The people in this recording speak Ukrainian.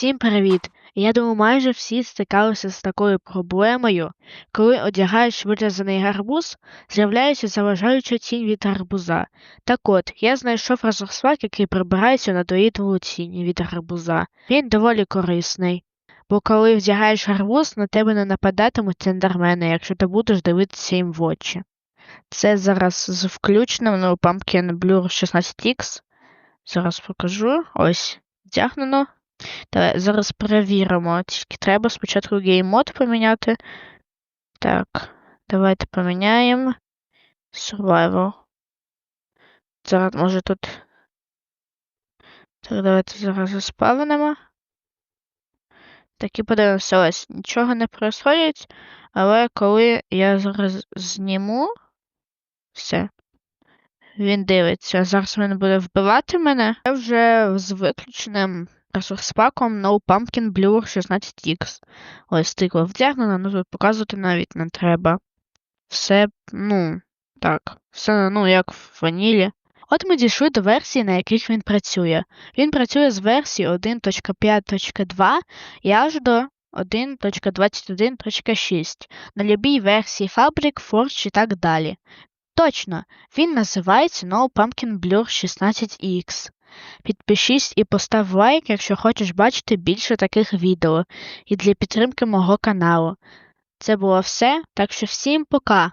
Всім привіт! Я думаю, майже всі стикалися з такою проблемою, коли одягаєш вирізаний гарбуз, з'являється заважаюча тінь від гарбуза. Так от, я знайшов розросвак, який прибирається на доїдову тінь від гарбуза. Він доволі корисний. Бо коли вдягаєш гарбуз, на тебе не нападатимуть ендермени, якщо ти будеш дивитися їм в очі. Це зараз з включеним ну, Pumpkin Blur 16X. Зараз покажу. Ось, вдягнено. Давай зараз перевіримо. Тільки треба спочатку гейммод поміняти. Так, давайте поміняємо. Survival. Зараз, може тут. Так, давайте зараз заспавнимо. Так і подивимося, ось нічого не происходить, але коли я зараз зніму, все. Він дивиться. Зараз він буде вбивати мене. Я вже з виключеним ресурс-паком No Pumpkin Blur 16X. Ось тикло вдягнено, ну тут показувати навіть не треба. Все, ну, так, все, ну, як в ванілі. От ми дійшли до версій, на яких він працює. Він працює з версії 1.5.2 і аж до 1.21.6 на любій версії Fabric, Forge і так далі. Точно, він називається No Pumpkin Blur 16X. Підпишись і постав лайк, якщо хочеш бачити більше таких відео, і для підтримки мого каналу. Це було все, так що всім пока!